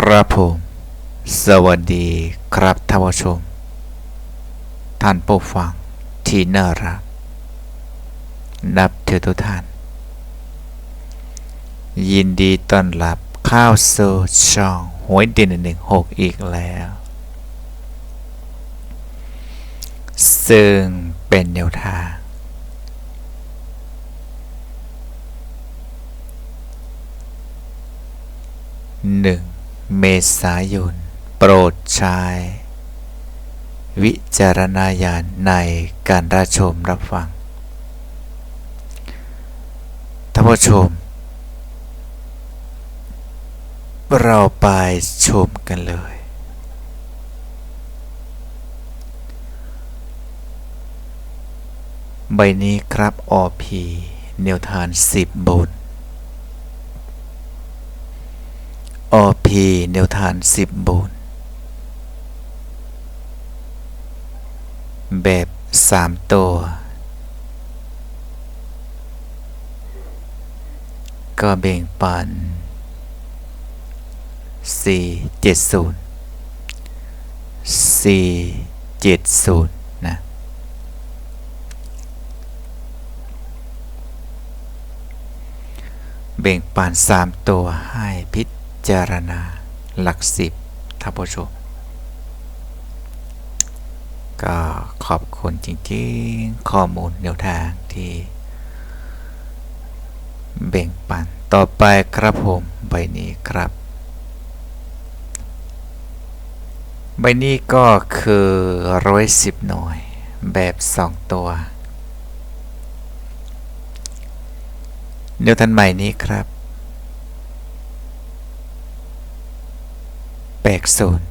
ครับผม สวัสดีครับท่านผู้ชม ท่านผู้ฟังที่น่ารัก นับถือทุกท่าน ยินดีต้อนรับเข้าวสู่ช่องหวยเด่นหนึ่งหกอีกแล้ว ซึ่งเป็นแนวทางหนึ่ง เมษายน โปรดใช้วิจารณญาณในการรับชมรับฟัง ท่านผู้ชม เราไปชมกันเลย ใบนี้ครับ OP แนวทาน10บ อพีเดวทานสิบบูนแบบสามตัว ก็เบ่งปันสี่เจ็ดศูนย์สี่เจ็ดศูนย์นะเบ่งปานสามตัวให้พิ จารณาหลักสิบท่านผู้ชมก็ขอบคุณจริงๆ ข้อมูลแนวทางที่แบ่งปัน ต่อไปครับผมใบนี้ครับ ใบนี้ก็คือร้อยสิบหน่วย แบบสองตัวแนวทันใหม่นี้ครับ แปลกศูนย์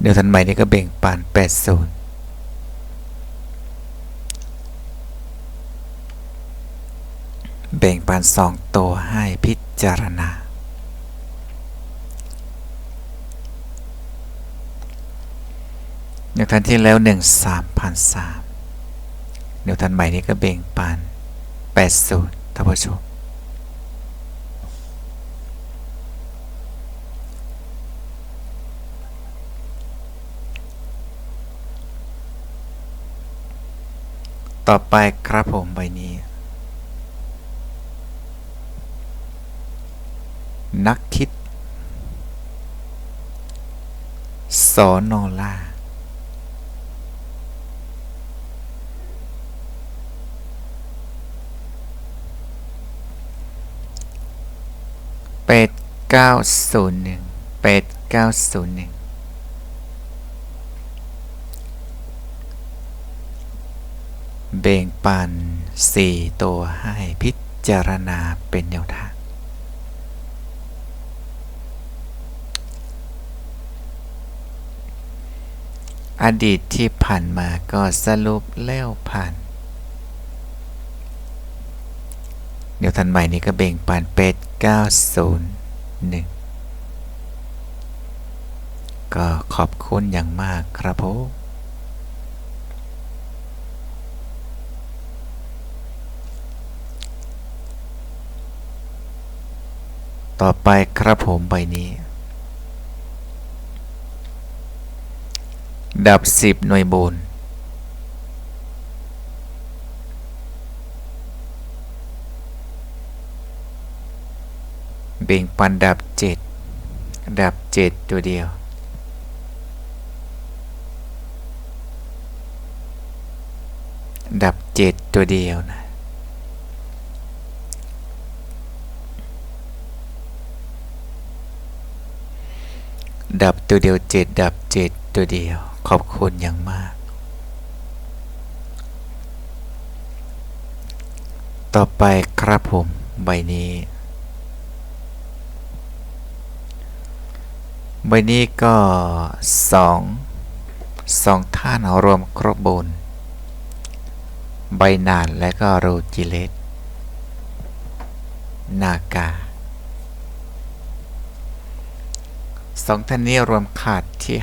เดี๋ยวทันใหม่นี้ก็เบ่งปานแปดศูนย์แบ่งปานสองตัวให้พิจารณา เดี๋ยวทันที่แล้วหนึ่งสามพันสามเดี๋ยวทันใหม่นี้ก็เบ่งปานแปดศูนย์ท่านผู้ชม ต่อไปครับผมใบนี้ นักคิด สอนอล่าเป็ดเก้าศูนย์หนึ่งเป็ดเก้าศูนย์หนึ่ง เบ่งปัน4ตัวให้พิจารณาเป็นแนวทาง อดีตที่ผ่านมาก็สรุปแล้วผ่าน เดี๋ยวทันใหม่นี้ก็เบ่งปันเป็ด901 ก็ขอบคุณอย่างมากครับผม ต่อไปครับผมใบนี้ ดับ 10 หน่วยบน เบ่งปันดับ 7 ดับ 7 ตัวเดียว ดับ 7 ตัวเดียวนะ ดับตัวเดียวเจ็ดดับเจ็ดตัวเดียว ขอบคุณอย่างมาก ต่อไปครับผมใบนี้ ใบนี้ก็สองสองท่านรวมครบบนใบนานและก็โรจิเลตนากา สองท่านนี้รวมขาดที่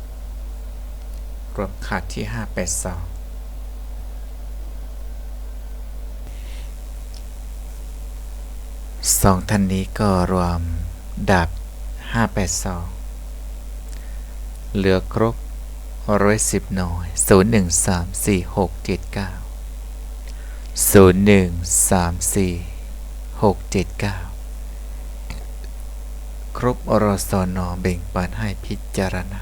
582 รวมขาดที่ 582สองท่านนี้ก็รวมดับห้าแปดสองเหลือครบร้อยสิบหน่อยศูนย์หนึ่งสามสี่หกเจ็ดเก้าศูนย์หนึ่งสามสี่หกเจ็ดเก้า ครบอรสอนอเบ่งปันให้พิจารณา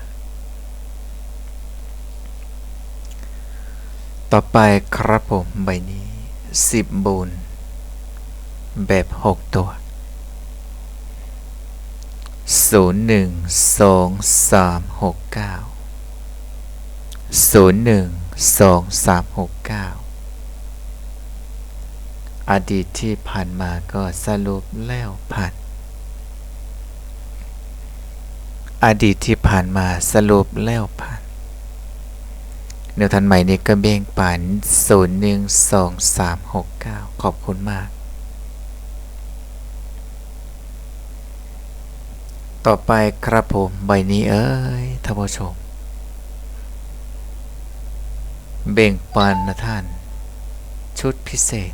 ต่อไปครับผมใบนี้สิบบุญแบบหกตัวศูนย์หนึ่งสองสามหกเก้าศูนย์หนึ่งสองสามหกเก้าอดีตที่ผ่านมาก็สรุปแล้วผ่าน อดีตที่ผ่านมาสรุปแล้วผ่านแนวทันใหม่นี้ก็เบ่งปัน0 1 2 3 6 9 ขอบคุณมาก ต่อไปครับผมใบนี้เอ้ยท่านผู้ชม เบ่งปันนะท่าน ชุดพิเศษ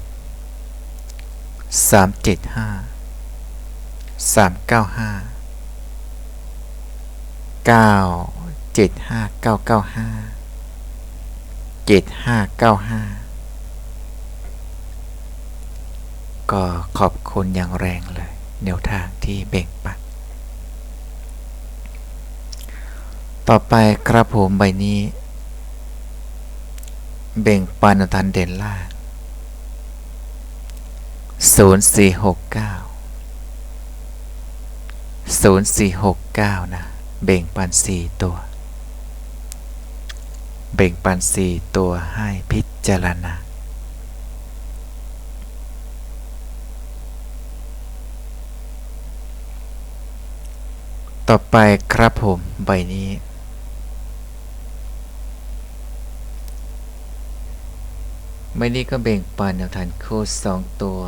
375 395 9 75 995เจ็ดห้าเก้าห้าก็ขอบคุณอย่างแรงเลยแนวทางที่เบ่งปันต่อไปครับผมใบนี้ เบ่งปันทันเด่นล่างศูนย์สี่หกเก้าศูนย์สี่หกเก้านะ เบ่งปันสี่ตัว เบ่งปันสี่ตัวให้พิจารณาต่อไปครับผมใบนี้ใบนี้ก็เบ่งปันแนวทานคู่สองตัว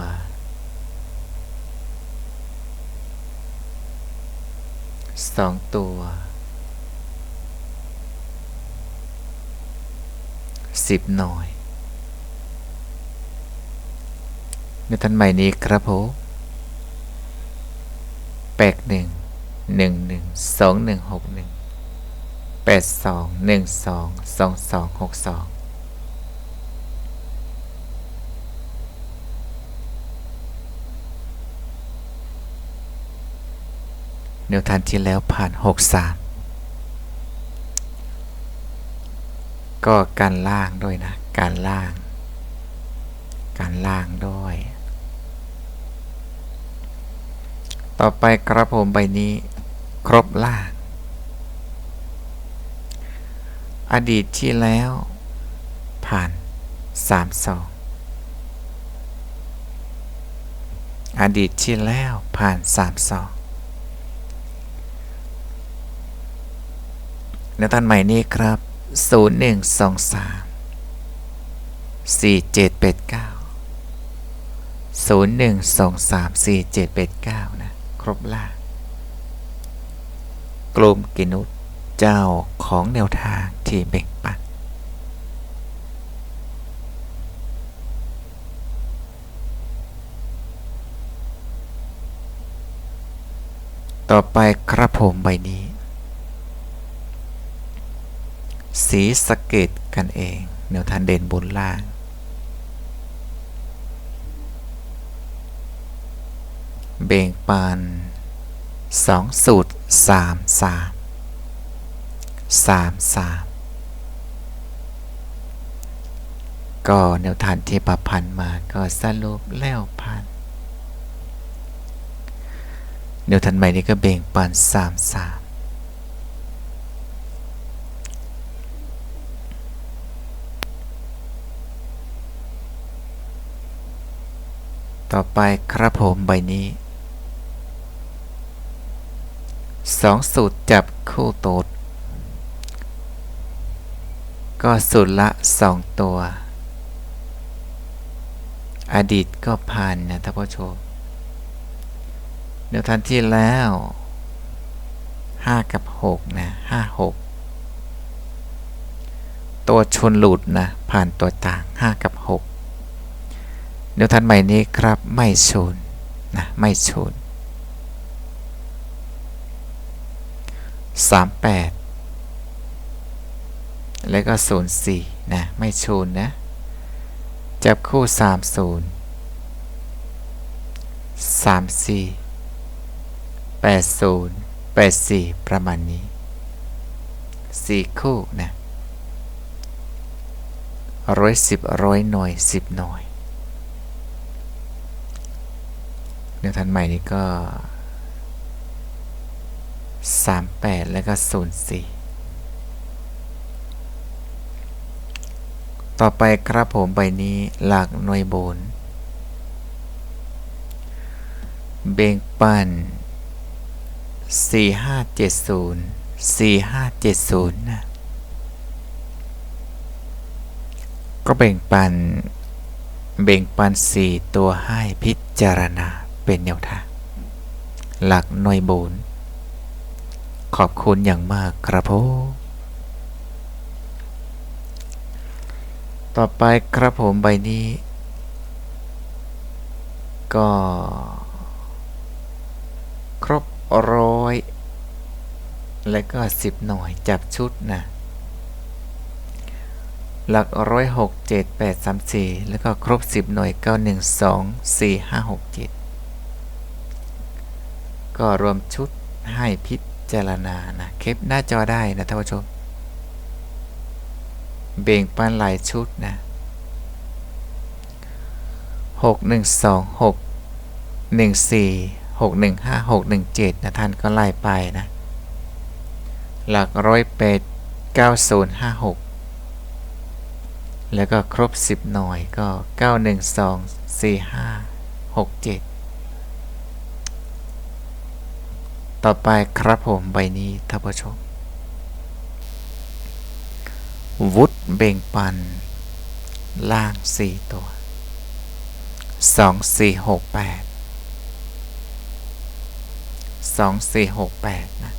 สองตัวสิบหน่อยในทันใหม่นี้ครับผมแปดหนึ่งหนึ่งหนึ่งสองหนึ่งหกหนึ่งแปดสองหนึ่งสองสองสองหกสอง เดี๋ยวทันที่แล้วผ่าน 63 ก็การล่างด้วยนะ การล่าง การล่างด้วย ต่อไปครับผมใบนี้ ครบล่าง อดีตที่แล้ว ผ่าน32อดีตที่แล้วผ่าน3 2 ในตอนใหม่นี้ครับ 0123 4789 0123 4789 นะ ครบล่ากลุ่มกินุษเจ้าของแนวทางที่เบ่งปันต่อไปครับผมใบนี้ สีสเกตกันเองแนวทางเด่นบนล่างเบ่งปาน2สูตร3 3 3 3 ก็แนวทางที่ประพันธ์มาก็สรุปแล้วพันแนวทางใหม่นี้ก็เบ่งปาน3 3 ต่อไปครับผมใบนี้สองสูตรจับคู่โตดก็สูตรละสองตัว อดีตก็ผ่านนะท่านผู้ชมเดี๋ยวทันที่แล้ว5กับ6นะ5 6ตัวชนหลุดนะผ่านตัวต่าง5กับ6 เดี๋ยวทันใหม่นี้ครับไม่ชนนะไม่ชนสามแปดแล้วก็ศูนย์สี่นะไม่ชนนะจับคู่สามศูนย์สามสี่แปดศูนย์แปดสี่ประมาณนี้สี่คู่นะร้อยสิบร้อยหน่วยสิบหน่วย เนื้อทันใหม่นี้ก็สามแปดแล้วก็ศูนย์สี่ต่อไปครับผมใบนี้หลักหน่วยบนเบ่งปันสี่ห้าเจ็ดศูนย์สี่ห้าเจ็ดศูนย์นะ ก็แบ่งปัน เบ่งปันสี่ตัวให้พิจารณา เป็นแนวทาง หลักหน่วยโบน ขอบคุณอย่างมากครับผมต่อไปครับผมใบนี้ ก็ ครบร้อย แล้วก็สิบหน่วยจับชุดนะ หลักร้อยหกเจ็ดแปดสามสี่แล้วก็ครบสิบหน่วยเก้าหนึ่งสองสี่ห้าหกเจ็ด ก็รวมชุดให้พิจารณานะเคปหน้าจอได้นะท่านผู้ชม เบ่งปันหลายชุดนะหกหนึ่งสองหกหนึ่งสี่หกหนึ่งห้าหกหนึ่งเจ็ดนะท่านก็ไล่ไปนะ หลักร้อยแปดเก้าศูนย์ห้าหกแล้วก็ครบ10หน่วยก็9 1 2 4 5 6 7 ต่อไปครับผมใบนี้ท่านผู้ชม วุฒเบ่งปัน ล่าง 4 ตัว 2 4 6 8 2 4 6 8 นะ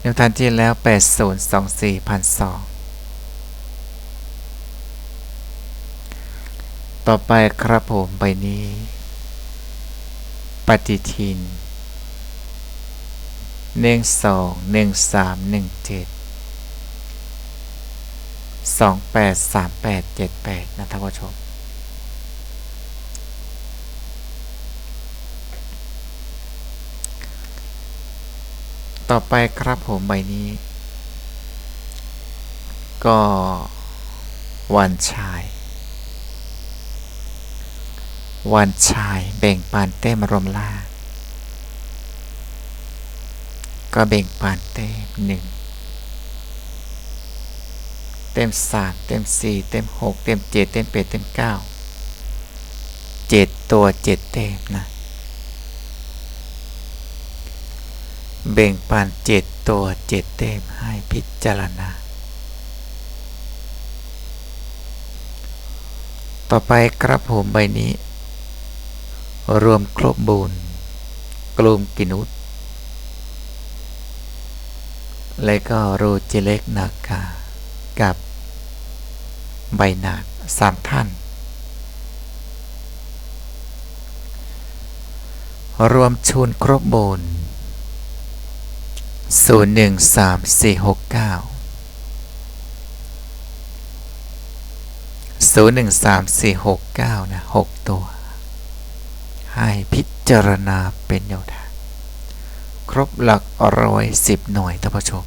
แนวทางที่แล้ว 8024พันสองต่อไปครับผมใบนี้ ปฏิทินหนึ่งสองหนึ่งสามหนึ่งเจ็ดสองแปดสามแปดเจ็ดแปดนะท่านผู้ชม ต่อไปครับผมใบนี้ ก็วันชาย วันชายแบ่งปานเต้มรมล่า ก็แบ่งปานเต้มหนึ่งเต็มสามเต็มสี่เต็มหกเต็มเจ็ดเต็มแปดเต็มเก้าเจ็ดตัวเจ็ดเต็มนะ เบ่งปันเจ็ดตัวเจ็ดเต็มให้พิจารณา ต่อไปครับผมใบนี้ รวมครบบุญกลุ่มกินุษและก็โรเจเล็กนากากับใบนาดสามท่าน รวมชุนครบบุญศูนย์หนึ่งสามสี่หกเก้าศูนย์หนึ่งสามสี่หกเก้านะหกตัว ให้พิจารณาเป็นแนวทาง ครบหลักร้อยสิบหน่วยท่านผู้ชม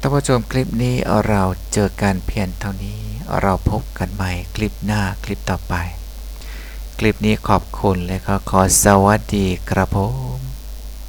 ท่านผู้ชมคลิปนี้เราเจอกันเพียงเท่านี้เราพบกันใหม่คลิปหน้าคลิปต่อไป คลิปนี้ขอบคุณและก็ขอสวัสดีครับผม